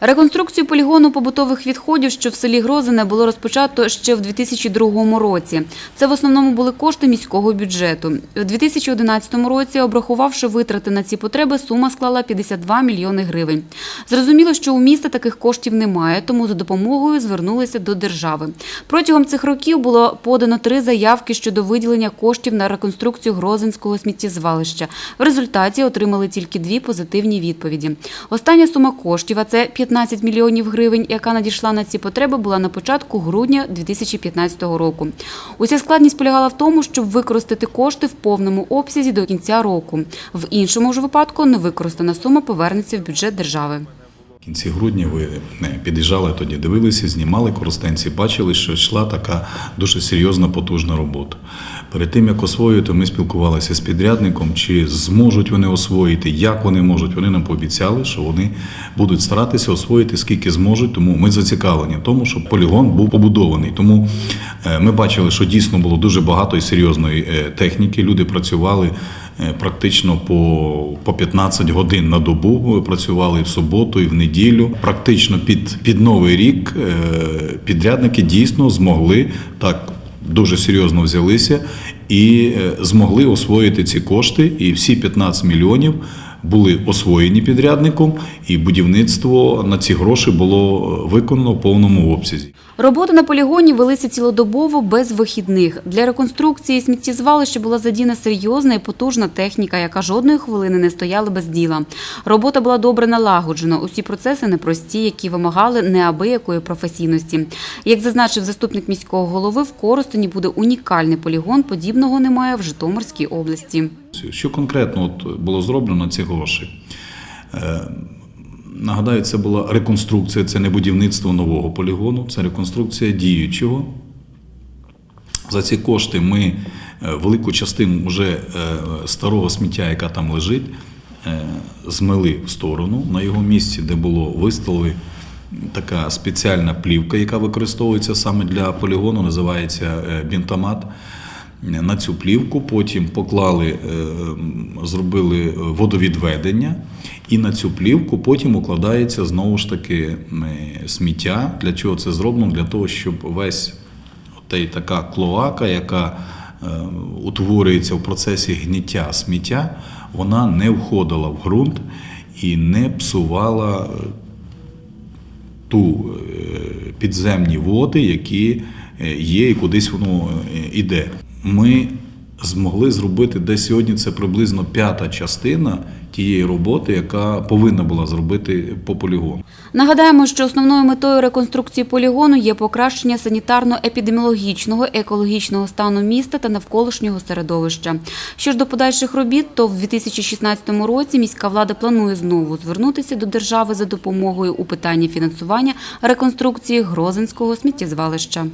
Реконструкцію полігону побутових відходів, що в селі Грозине, було розпочато ще в 2002 році. Це в основному були кошти міського бюджету. У 2011 році, обрахувавши витрати на ці потреби, сума склала 52 мільйони гривень. Зрозуміло, що у міста таких коштів немає, тому за допомогою звернулися до держави. Протягом цих років було подано три заявки щодо виділення коштів на реконструкцію Грозинського сміттєзвалища. В результаті отримали тільки дві позитивні відповіді. Остання сума коштів, а це 15 мільйонів гривень, яка надійшла на ці потреби, була на початку грудня 2015 року. Уся складність полягала в тому, щоб використати кошти в повному обсязі до кінця року. В іншому ж випадку невикористана сума повернеться в бюджет держави. Кінці грудня ви не, під'їжджали тоді, дивилися, знімали коростенці, бачили, що йшла така дуже серйозна потужна робота. Перед тим як освоювати, ми спілкувалися з підрядником, чи зможуть вони освоїти, як вони можуть. Вони нам пообіцяли, що вони будуть старатися освоїти скільки зможуть. Тому ми зацікавлені в тому, щоб полігон був побудований. Тому е, ми бачили, що дійсно було дуже багато і серйозної е, техніки. Люди працювали практично по, по 15 годин на добу. Працювали в суботу і в неділю. Практично під, під новий рік е, підрядники дійсно змогли так дуже серйозно взялися і е, змогли освоїти ці кошти. І всі 15 мільйонів були освоєні підрядником, і будівництво на ці гроші було е, виконано в повному обсязі. Роботи на полігоні велися цілодобово без вихідних. Для реконструкції сміттєзвалища була задіяна серйозна і потужна техніка, яка жодної хвилини не стояла без діла. Робота була добре налагоджена. Усі процеси непрості, які вимагали неабиякої професійності. Як зазначив заступник міського голови, в Коростені буде унікальний полігон. Подібного немає в Житомирській області. Що конкретно от було зроблено ці гроші? Е, Нагадаю, це була реконструкція, це не будівництво нового полігону, це реконструкція діючого. За ці кошти ми е, велику частину вже е, старого сміття, яка там лежить, змили в сторону на його місці, де було виставлена така спеціальна плівка, яка використовується саме для полігону, називається бінтомат. На цю плівку потім поклали, е, зробили водовідведення, і на цю плівку потім укладається знову ж таки е, сміття. Для чого це зроблено? Для того, щоб весь та така клоака, яка е, утворюється в процесі гниття сміття, вона не входила в ґрунт і не псувала е, ту е, підземні води, які е, є, і кудись воно е, іде. Ми змогли зробити десь сьогодні це приблизно п'ята частина тієї роботи, яка повинна була зробити по полігону. Нагадаємо, що основною метою реконструкції полігону є покращення санітарно-епідеміологічного, екологічного стану міста та навколишнього середовища. Що ж до подальших робіт, то в 2016 році міська влада планує знову звернутися до держави за допомогою у питанні фінансування реконструкції Грозинського сміттєзвалища.